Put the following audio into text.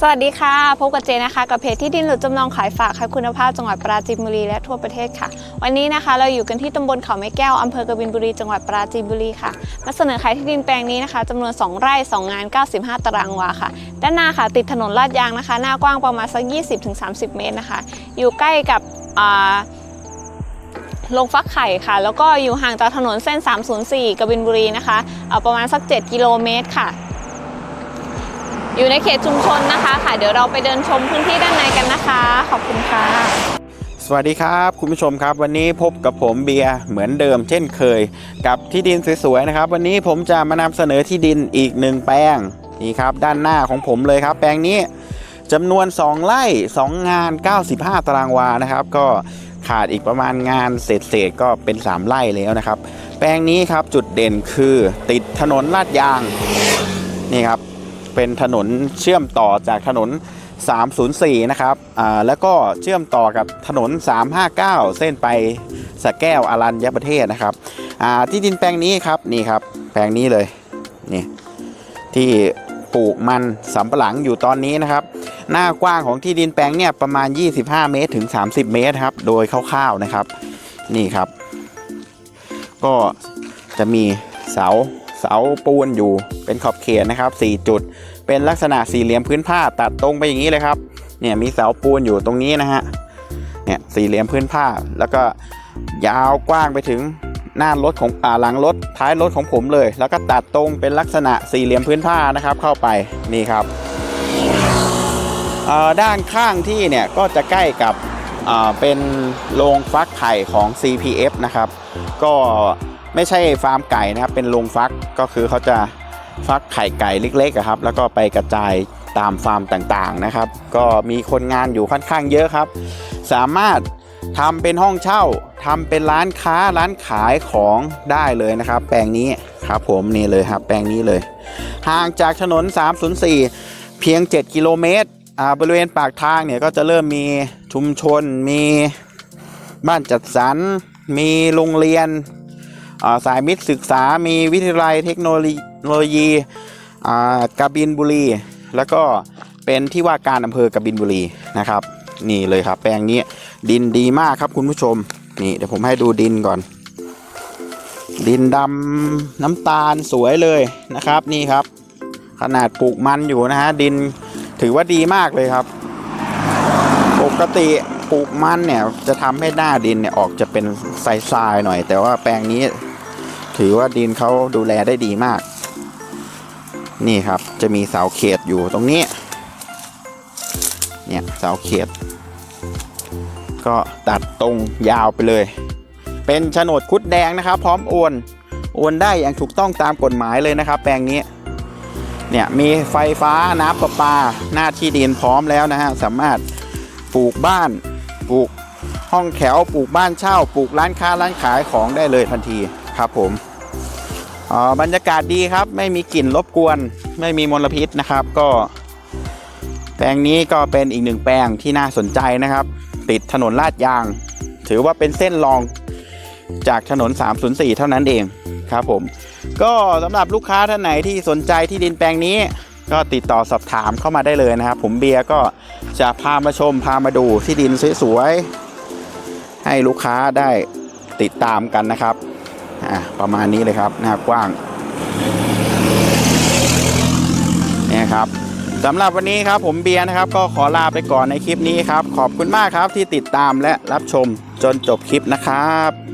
สวัสดีค่ะ พบกับเจนะคะ กับเพจที่ดินหรือจำนองขายฝากขายคุณภาพจังหวัดปราจีนบุรีและทั่วประเทศค่ะ วันนี้นะคะเราอยู่กันที่ตำบลเขาไม้แก้วอำเภอกบินบุรีจังหวัดปราจีนบุรีค่ะมาเสนอขายที่ดินแปลงนี้นะคะจำนวน 2 ไร่ 2 งาน 95 ตารางวาค่ะ ด้านหน้าค่ะติดถนนลาดยางนะคะ หน้ากว้างประมาณสัก 20-30 เมตรนะคะ อยู่ใกล้กับลงฟักไข่ค่ะ แล้วก็อยู่ห่างจากถนนเส้น 304กบินบุรีนะคะเอ่อประมาณสัก 7 กิโลเมตรค่ะ อยู่ในเขตชุมชนนะคะค่ะ เดี๋ยวเราไปเดินชมพื้นที่ด้านในกันนะคะ ขอบคุณค่ะ สวัสดีครับคุณผู้ชมครับวันนี้พบกับผมเบียร์เหมือนเดิมเช่นเคย กับที่ดินสวยๆนะครับ วันนี้ผมจะมานำเสนอที่ดินอีกหนึ่งแปลงนี่ครับด้านหน้าของผมเลยครับ แปลงนี้จำนวน 2ไร่2 งาน 95 ตารางวานะครับ ก็ขาดอีกประมาณงานเศษๆก็เป็น 3 ไร่แล้วนะครับ แปลงนี้ครับจุดเด่นคือติดถนนลาดยางนี่ครับ เป็นถนนเชื่อมต่อจากถนน 304 นะครับอ่าแล้วก็เชื่อมต่อกับถนน 359 เส้นไปสะแก้วอารัญญประเทศนะครับอ่าที่ดินแปลงนี้ครับนี่ครับแปลงนี้เลยนี่ที่ปลูกมันสำปะหลังอยู่ตอนนี้นะครับ หน้ากว้างของที่ดินแปลงเนี่ยประมาณ 25 เมตรถึง 30 เมตรครับโดยคร่าวๆนะครับ นี่ครับ ก็จะมีเสา เสาปูนอยู่เป็นขอบเขตนะครับ 4 จุด เป็นลักษณะสี่เหลี่ยมพื้นผ้าตัดตรงไปอย่างนี้เลยครับเนี่ยมีเสาปูนอยู่ตรงนี้นะฮะเนี่ยสี่เหลี่ยมพื้นผ้า แล้วก็ยาวกว้างไปถึงหน้ารถของอ่าหลังรถท้ายรถของผมเลย แล้วก็ตัดตรงเป็นลักษณะสี่เหลี่ยมพื้นผ้านะครับ เข้าไปนี่ครับด้านข้างที่เนี่ยก็จะใกล้กับเป็นโรงฟักไข่ของ CPF นะครับ ก็ ไม่ใช่ฟาร์มไก่นะครับ เป็นโรงฟักก็คือเขาจะฟักไข่ไก่เล็กๆครับ แล้วก็ไปกระจายตามฟาร์มต่างๆนะครับ ก็มีคนงานอยู่ค่อนข้างเยอะครับ สามารถทำเป็นห้องเช่าทำเป็นร้านค้าร้านขายของได้เลยนะครับ แปลงนี้ครับผมนี่เลยครับ แปลงนี้เลย ห่างจากถนน 304 เพียง 7 กิโลเมตรอ่าบริเวณปากทางเนี่ยก็จะเริ่มมีชุมชน มีบ้านจัดสรร มีโรงเรียน สายมิตรศึกษามีวิทยาลัยเทคโนโลยีกาบินบุรี แล้วก็เป็นที่ว่าการอำเภอกบินบุรีนะครับ นี่เลยครับ แปลงนี้ดินดีมากครับคุณผู้ชม นี่เดี๋ยวผมให้ดูดินก่อน ดินดำน้ำตาลสวยเลยนะครับ นี่ครับ ขนาดปลูกมันอยู่นะฮะดินถือว่าดีมากเลยครับ ปกติปลูกมันเนี่ยจะทำให้หน้าดินเนี่ยออกจะเป็นทรายๆหน่อย แต่ว่าแปลงนี้ ถือว่าดินเขาดูแลได้ดีมาก นี่ครับจะมีเสาเขตอยู่ตรงนี้ เนี่ยเสาเขต ก็ตัดตรงยาวไปเลย เป็นโฉนดคุดแดงนะครับ พร้อมโอนโอนได้อย่างถูกต้องตามกฎหมายเลยนะครับ แปลงนี้ เนี่ยมีไฟฟ้าน้ำประปาหน้าที่ดินพร้อมแล้วนะฮะสามารถปลูกบ้านปลูกห้องแถวปลูกบ้านเช่าปลูกร้านค้าร้านขายของได้เลยทันที ครับผมอ่าบรรยากาศดีครับไม่มีกลิ่นรบกวน ไม่มีมลพิษนะครับ ก็ แปลงนี้ก็เป็นอีกหนึ่งแปลงที่น่าสนใจนะครับ ติดถนนลาดยาง ถือว่าเป็นเส้นรองจากถนน 304 เท่านั้นเองครับผม ก็สำหรับลูกค้าท่านไหนที่สนใจที่ดินแปลงนี้ ก็ติดต่อสอบถามเข้ามาได้เลยนะครับ ผมเบียร์ก็จะพามาชมพามาดูที่ดินสวยๆให้ลูกค้าได้ติดตามกันนะครับ อะประมาณนี้เลยครับหน้ากว้างเนี่ยครับสำหรับวันนี้ครับผมเบียร์นะครับ ก็ขอลาไปก่อนในคลิปนี้ครับ ขอบคุณมากครับที่ติดตามและรับชมจนจบคลิปนะครับ